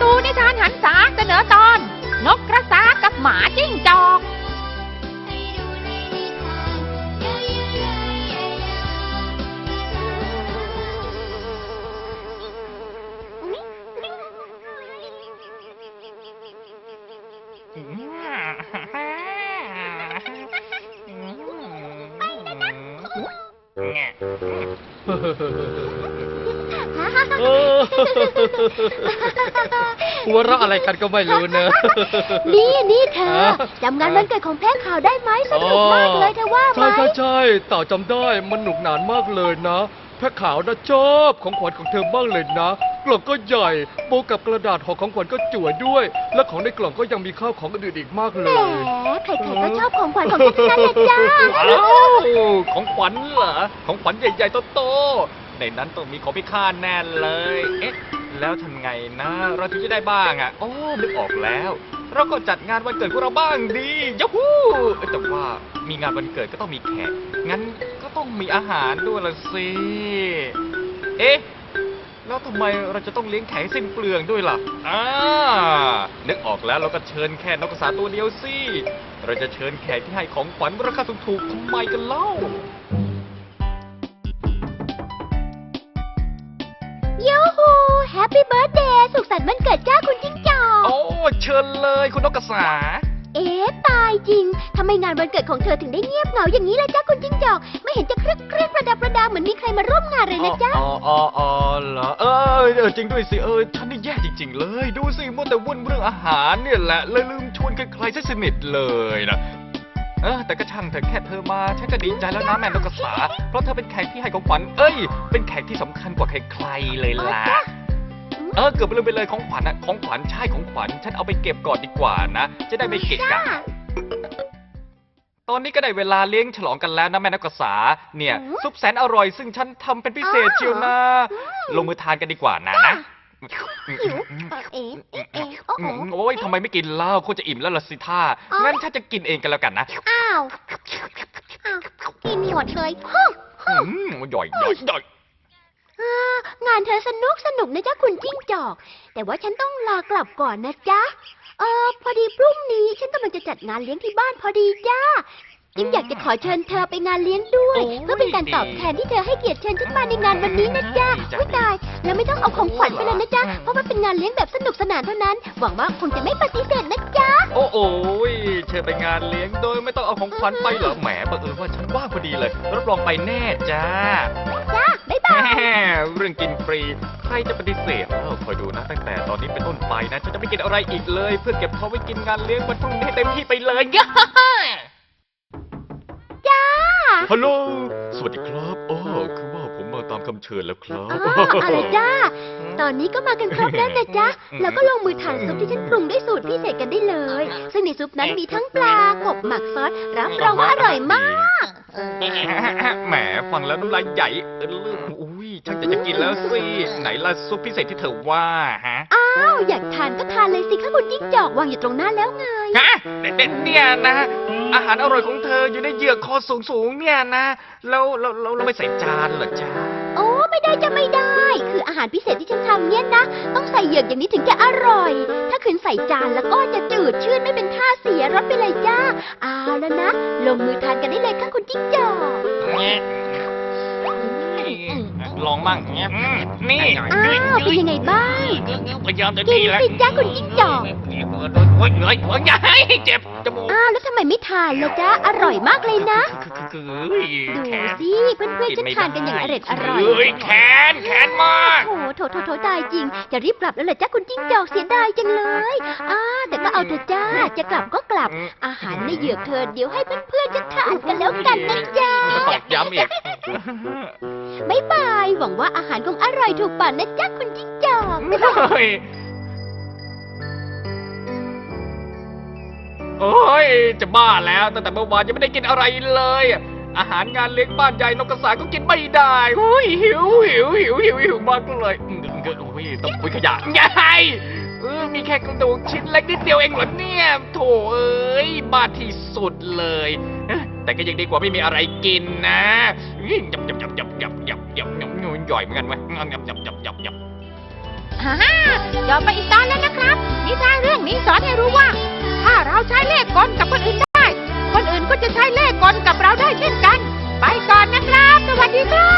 ตูนิทานหันษาเสนอตอน นกกระสากับหมาจิ้งจอก ไปแล้นะ ราะอะไรกันก็ไม่รู้เนอะ นี่นี่เธอฮะ จำงานวันเกิดของแพ้ข่าวได้ไหมสนุกมากเลยเธอว่าไหม ใช่ใช่ใช่เต่าจำได้มันหนุกหนานมากเลยนะแพะขาวนะชอบของขวัญของเธอบ้างเลยนะ กล่องก็ใหญ่โปกับกระดาษห่อของขวัญก็จั่วด้วย และของในกล่องก็ยังมีข้าวของอื่นๆอีกมากเลแหมย ใครๆก็ชอบของขวัญของฉันทั้งนั้นเลยจ้าว้าวของขวัญเหรอ ของขวัญใหญ่ๆโตๆ ในนั้นต้องมีของพิฆาตแน่เลย เอ๊ะ แล้วทำไงนะ เราถึงจะได้บ้างอะ โอ้นึกออกแล้ว เราก็จัดงานวันเกิดของเราบ้างดียะฮูเอ้ยแต่ว่ามีงานวันเกิดก็ต้องมีแขก งั้นก็ต้องมีอาหารด้วยละสิ เอ๊ะ แล้วทำไมเราจะต้องเลี้ยงแขกสิ้นเปลืองด้วยล่ะ อ่า นึกออกแล้วเราก็เชิญแค่นกกระสาตัวเดียวสิ เราจะเชิญแขกที่ให้ของขวัญราคาถูกๆทำไมกันเล่า ฮูแฮปปี้เบิร์ดเดย์สุขสันต์วันเกิดจ้าคุณจิ้งจอก โอ้เชิญเลยคุณนกกระสา เอ๊ะตายจริง ทำไมงานวันเกิดของเธอถึงได้เงียบเหงาอย่างนี้ล่ะจ้าคุณจิ้งจอก ไม่เห็นจะครึกครึกประดับประดาเหมือนมีใครมาร่วมงานเลยนะจ๊ะ อ๋ออ๋ออ๋อเหรอเออเออจริงด้วยสิ เออฉันนี่แย่จริง ๆ เลย ดูสิมัวแต่วุ่นเรื่องอาหารเนี่ยแหละเลยลืมชวนใครๆซะสนิทเลยนะ เออแต่ก็ช่างเถอะแค่เธอมา ฉันก็ดีใจแล้วนะแม่นกกระสา เพราะเธอเป็นแขกที่ให้ของขวัญ เอ้ย เป็นแขกที่สำคัญกว่าใครๆเลยล่ะ เออเกือบไปลืมไปเลยของขวัญอะของขวัญใช่ของขวัญฉันเอาไปเก็บก่อนดีกว่านะ จะได้ไม่เกะกะ ตอนนี้ก็ได้เวลาเลี้ยงฉลองกันแล้วนะแม่นักกษา เนี่ยอืมซุปแสนอร่อยซึ่งฉันทำเป็นพิเศษอ๋อเชียวนะ ลงมือทานกันดีกว่านะนะ หิวเอ๊ะเอ๊ะเอ๊ะโอ้โห โอ้ยทำไมไม่กินเหล้าคงจะอิ่มแล้วล่ะสิท่าอ๋องั้นฉันจะกินเองกันแล้วกันนะอ้าวอ้าวกินหมดเลยฮึ่มอืมหย่อยหย่อยหย่อยอ่า งานเธอสนุกสนุกนะจ๊ะคุณจิ้งจอก แต่ว่าฉันต้องลากลับก่อนนะจ๊ะ เออพอดีพรุ่งนี้ฉันกำลังจะจัดงานเลี้ยงที่บ้านพอดีจ้าจิ้งอยากจะขอเชิญเธอไปงานเลี้ยงด้วยเพื่อเป็นการตอบแทนที่เธอให้เกียรติเชิญฉันมาในงานวันนี้นะจ๊ะอุ้ยตาย แล้วไม่ต้องเอาของขวัญไปเลยนะจ๊ะ เพราะว่าเป็นงานเลี้ยงแบบสนุกสนานเท่านั้น หวังว่าคงจะไม่ปฏิเสธนะจ๊ะ โอ้โอ้ยเชิญไปงานเลี้ยงโดยไม่ต้องเอาของขวัญไปเหรอแหมบังเอิญว่าฉันว่างพอดีเลยรับรองไปแน่จ้า จ้า รื่องกินฟรี ใครจะปฏิเสธเอ้าคอยดูนะตั้งแต่ตอนนี้เป็นต้นไปนะฉันจะไม่กินอะไรอีกเลย เพื่อเก็บท้องไว้กินงานเลี้ยงวันพรุ่งนี้ให้เต็มที่ไปเลยย่าจ้าฮัลโหลสวัสดีครับอ๋อคือว่าผมมาตามคำเชิญแล้วครับ อ๋อเอาเลยจ้า ตอนนี้ก็มากันครบแล้วนะจ๊ะ แล้วก็ลงมือทานซุปที่ฉันปรุงด้วยสูตรพิเศษกันได้เลย ซึ่งในซุปนั้นมีทั้งปลากบหมักซอส รับรองว่าอร่อยมาก แหมฟังแล้วน้ำลายใหญ่เออลืมอุ้ ยชักจะจะกินแล้วสิ ไหนล่ะซุปพิเศษที่เธอว่าฮะอ้าวอยากทานก็ทานเลยสิคะคุณจิ้งจอกวางอยู่ตรงหน้าแล้วไง ฮะเด็ดๆเนี่ยนะ อาหารอร่อยของเธออยู่ในเหยือกคอสูงๆเนี่ยนะ แล้วแล้วแล้วแล้วไม่ใส่จานเหรอจ๊ะโอ้ไม่ได้จะไม่ได้ คืออาหารพิเศษที่ฉันทำเนี่ยนะ ต้องใส่เหยือกอย่างนี้ถึงจะอร่อย ถ้าขืนใส่จานแล้วก็จะจืดชืดไม่เป็นท่าเสียรสไปเลยจ้าเอาแล้วนะ ลงมือทานกันได้เลยค่ะคุณจิ้งจอกเนี่ย ลองมั่งเนี่ยอืมนี่อ้าวเป็นยังไงบ้างพยายามจะกิดีนแล้วสิจ้าคุณจิ้งจอกโอ้ยเหนื่อยหัวใหญ่เจ็บจมูกอ้าวแล้วทำไมไม่ทานล่ะจ๊ะอร่อยมากเลยนะคือคือดูแขนสิเพื่อนๆฉันทานกันอย่างอร่อยอร่อยเฮ้ยแขนแขนมากโอ้โหโถโถโถตายจริง จะรีบกลับแล้วเหรอจ๊ะคุณจิ้งจอกเสียดายจังเลยอ้าแต่ก็เอาเถอะจ้าจะกลับก็กลับ อาหารในเหยือกเธอเดี๋ยวให้เพื่อนๆจะทานกันแล้วกันนะจ๊ะตอกย้ำอีก บ๊ายบาย หวังว่าอาหารคงอร่อยถูกปากนะจ๊ะคุณจิ้งจอก เฮ้ยโอ้ย จะบ้าแล้วตั้งแต่เมื่อวานยังไม่ได้กินอะไรเลย อาหารงานเลี้ยงบ้านใหญ่นกกระสาก็กินไม่ได้โอ้ยหิวหิวหิวหิวหิวมากเลยอืมเกิดโอ้ยต้องคุยขยะยายเออมีแค่กระดูกชิ้นเล็กนิดเดียวเองเหรอเนี่ยโถเอ้ยบ้าที่สุดเลยเอ้ยแต่ก็ยังดีกว่าไม่มีอะไรกินนะอื้อยับยับยับยับยับ ยบหยบหยบหยบหยบหยบหยบหยบหยบหยับยับยบฮ่าฮ่าจบไปอีกตอนแล้วนะครับ นิทานเรื่องนี้สอนให้รู้ว่า ถ้าเราใช้เลขก่อนกับคนอื่นได้ คนอื่นก็จะใช้เลขก่อนกับเราได้เช่นกัน ไปก่อนนะครับ สวัสดีครับ